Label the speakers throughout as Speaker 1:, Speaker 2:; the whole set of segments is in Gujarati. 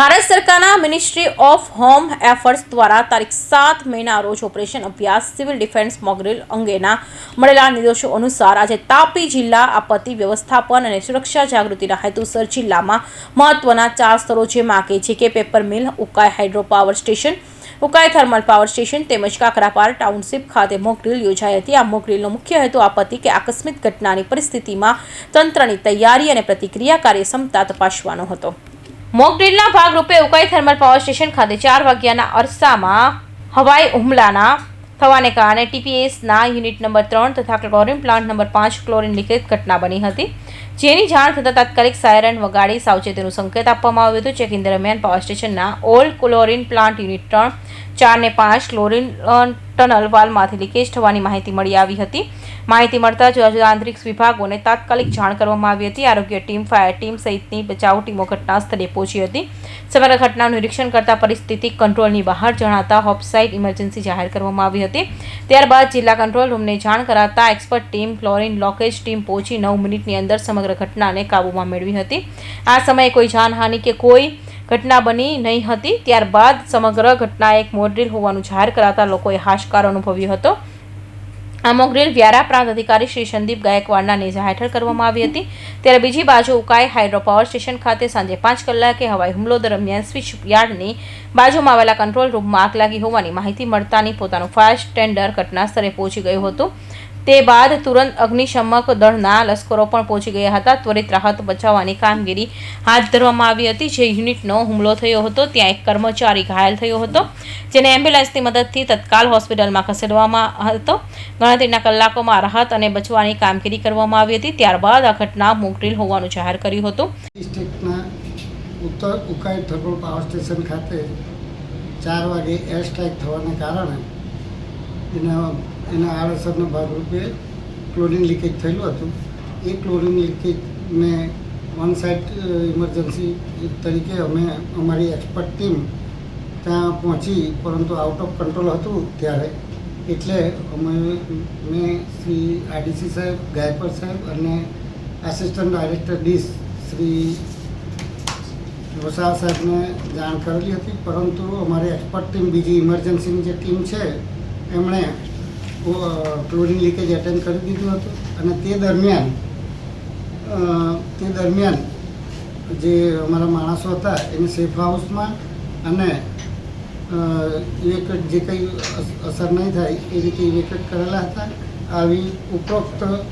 Speaker 1: ભારત સરકારના મિનિસ્ટ્રી ઓફ હોમ એફર્ટ્સ દ્વારા તારીખ સાત મેના રોજ ઓપરેશન અભ્યાસ સિવિલ ડિફેન્સ મોકડ્રીલ અંગેના મળેલા નિર્દેશો અનુસાર આજે તાપી જિલ્લા આપત્તિ વ્યવસ્થાપન અને સુરક્ષા જાગૃતિના હેતુસર જિલ્લામાં મહત્વના ચાર સ્થળો જેમાં કે છે કે paper mill, Ukai hydro power station, Ukai thermal power station તેમજ કાકરાપાર ટાઉનશીપ ખાતે મોકડ્રીલ યોજાઈ હતી. આ મોકડ્રીલનો મુખ્ય હેતુ આપત્તિ કે આકસ્મિક ઘટનાની પરિસ્થિતિમાં તંત્રની તૈયારી અને પ્રતિક્રિયા કાર્યક્ષમતા તપાસવાનો હતો. મોકડ્રીલના ભાગરૂપે ઉકાઈ થર્મલ પાવર સ્ટેશન ખાતે ચાર વાગ્યાના અરસામાં હવાઈ હુમલાના થવાને કારણે ટીપીએસના યુનિટ નંબર ત્રણ તથા ક્લોરીન પ્લાન્ટ નંબર પાંચ ક્લોરીન લીકેજ ઘટના બની હતી. જેની જાણ થતાં તાત્કાલિક સાયરન વગાડી સાવચેતીનું સંકેત આપવામાં આવ્યું હતું. ચેકિંગ દરમિયાન પાવર સ્ટેશનના ઓલ ક્લોરીન પ્લાન્ટ યુનિટ ત્રણ ચાર ને પાંચ ક્લોરીન ટનલ વાલમાંથી લીકેજ થવાની માહિતી મળી આવી હતી. માહિતી મળતા જુદા જુદા આંતરિક વિભાગોને તાત્કાલિક જાણ કરવામાં આવી હતી. આરોગ્ય ટીમ, ફાયર ટીમ સહિતની બચાવ ટીમો ઘટના સ્થળે પહોંચી હતી. સમગ્ર ઘટનાનું નિરીક્ષણ કરતા પરિસ્થિતિ કંટ્રોલની બહાર જણાતા હોપસાઇડ ઇમરજન્સી જાહેર કરવામાં આવી હતી. ત્યારબાદ જિલ્લા કંટ્રોલ રૂમને જાણ કરાતા expert team, chlorine leakage team પહોંચી નવ મિનિટની અંદર સમગ્ર ઘટનાને કાબૂમાં મેળવી હતી. આ સમયે કોઈ જાનહાનિ કે કોઈ ઘટના બની નહીં હતી. ત્યારબાદ સમગ્ર ઘટના એક મોડ્રીલ હોવાનું જાહેર કરાતા લોકોએ હાશકાર અનુભવ્યો હતો. આ મોકડ્રીલ વ્યારા પ્રાંત અધિકારી શ્રી સંદીપ ગાયકવાડના નેજા હેઠળ કરવામાં આવી હતી. ત્યારે બીજી બાજુ ઉકાઈ હાઇડ્રો પાવર સ્ટેશન ખાતે સાંજે પાંચ કલાકે હવાઈ હુમલો દરમિયાન સ્વિચ યાર્ડની બાજુમાં આવેલા કંટ્રોલ રૂમમાં આગ લાગી હોવાની માહિતી મળતાની પોતાનું ફાયર ઘટના સ્થળે પહોંચી ગયું હતું. તે બાદ તુરંત અગ્નિશમક દળના લશ્કરો પણ પહોંચી ગયા હતા. ત્વરિત રાહત બચાવવાની કામગીરી હાથ ધરવામાં આવી હતી. જે યુનિટનો હુમલો થયો હતો, ત્યાં એક કર્મચારી ઘાયલ થયો હતો, જેને એમ્બ્યુલન્સની મદદથી તત્કાલ હોસ્પિટલમાં ખસેડવામાં હતો. ગણતરીના કલાકોમાં રાહત અને બચવાની કામગીરી કરવામાં આવી હતી. ત્યારબાદ આ ઘટના મોકરીલ હોવાનું જાહેર કર્યું હતું.
Speaker 2: ઉત્તર ઉકાઈ થર્મલ પાવર સ્ટેશન ખાતે ચાર વાગે એર સ્ટ્રાઇક થવાને કારણે એના એના આડઅસરના ભાગરૂપે ક્લોરિન લીકેજ થયેલું હતું. એ ક્લોરીન લીકેજને વન સાઇડ ઇમરજન્સી તરીકે અમે અમારી એક્સપર્ટ ટીમ ત્યાં પહોંચી, પરંતુ આઉટ ઓફ કંટ્રોલ હતું ત્યારે. એટલે અમે, મેં શ્રી આરડીસી સાહેબ ગાયપર સાહેબ અને આસિસ્ટન્ટ ડાયરેક્ટર ડીસ શ્રી વસાવ સાહેબને જાણ કરેલી હતી. પરંતુ અમારી એક્સપર્ટ ટીમ બીજી ઇમરજન્સીની જે ટીમ છે, એમણે ક્લોરીન લીકેજ એટેન્ડ કરી દીધું હતું. અને તે દરમિયાન તે દરમિયાન જે અમારા માણસો હતા, એને સેફ હાઉસમાં અને ઇવેક્યુએટ જે કંઈ અસ- અસર નહીં થાય, એ રીતે ઇવેક્યુએટ કરેલા હતા. આવી ઉપરોક્ત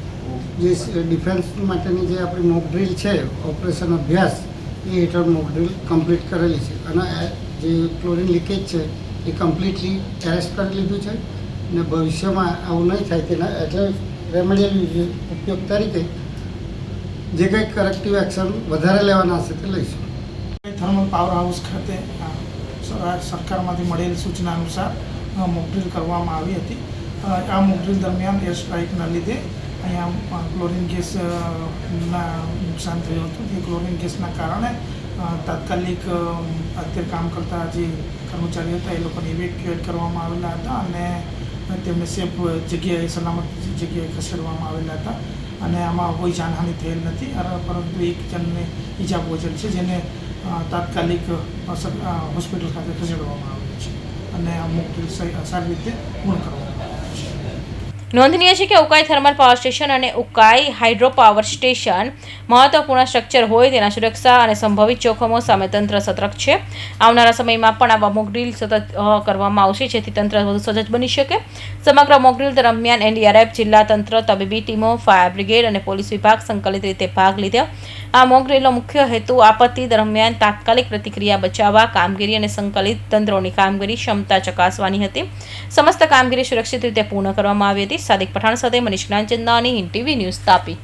Speaker 2: જે ડિફેન્સ માટેની જે આપણી મોકડ્રીલ છે ઓપરેશન અભ્યાસ, એ હેઠળ મોકડ્રીલ કમ્પ્લીટ કરેલી છે. અને જે ક્લોરિન લીકેજ છે, એ કમ્પ્લીટલી એરેસ્ટ કરી લીધું છે. અને ભવિષ્યમાં આવું નહીં થાય તેના એટલે રેમેડિયલ ઉપયોગ તરીકે જે કંઈ કરેક્ટિવ એક્શન વધારે લેવાના હશે તે લઈશું.
Speaker 3: થર્મલ પાવર હાઉસ ખાતે સરકારમાંથી મળેલ સૂચના અનુસાર મોકડ્રીલ કરવામાં આવી હતી. આ મોકડ્રીલ દરમિયાન એર સ્ટ્રાઇકના લીધે અહીંયા ક્લોરિન ક્લોરીન ગેસ અ, ના નુકસાન થયું હતું. તે ક્લોરિન ગેસના કારણે તાત્કાલિક અત્યારે કામ કરતા જે કર્મચારીઓ હતા એ લોકોને ઇવેક્યુએટ કરવામાં આવેલા હતા અને તેમને સેફ જગ્યાએ સલામત જગ્યાએ ખસેડવામાં આવેલા હતા. અને આમાં કોઈ જાનહાનિ થયેલ નથી. પરંતુ એક જણને ઈજા પહોંચેલ છે, જેને તાત્કાલિક હોસ્પિટલ ખાતે ખસેડવામાં આવેલ છે. અને અમુક સારી રીતે પૂર્ણ કરવામાં
Speaker 1: નોંધનીય છે કે ઉકાઈ થર્મલ પાવર સ્ટેશન અને ઉકાઈ હાઇડ્રો પાવર સ્ટેશન મહત્વપૂર્ણ સ્ટ્રક્ચર હોય તેના સુરક્ષા અને સંભવિત જોખમો સામે તંત્ર સતર્ક છે. આવનારા સમયમાં પણ આવા મોકડ્રીલ સતત કરવામાં આવશે જેથી તંત્ર વધુ સજજ બની શકે. સમગ્ર મોકડ્રીલ દરમિયાન એનડીઆરએફ, જિલ્લા તંત્ર, તબીબી ટીમો ફાયર બ્રિગેડ અને પોલીસ વિભાગ સંકલિત રીતે ભાગ લીધા. આ મોકડ્રીલનો મુખ્ય હેતુ આપત્તિ દરમિયાન તાત્કાલિક પ્રતિક્રિયા બચાવવા, કામગીરી અને સંકલિત તંત્રોની કામગીરી ક્ષમતા ચકાસવાની હતી. સમસ્ત કામગીરી સુરક્ષિત રીતે પૂર્ણ કરવામાં આવી હતી. સાદિક પઠાણ સાથે મનીષ જ્ઞાનચંદાની ટીવી ન્યૂઝ તાપી.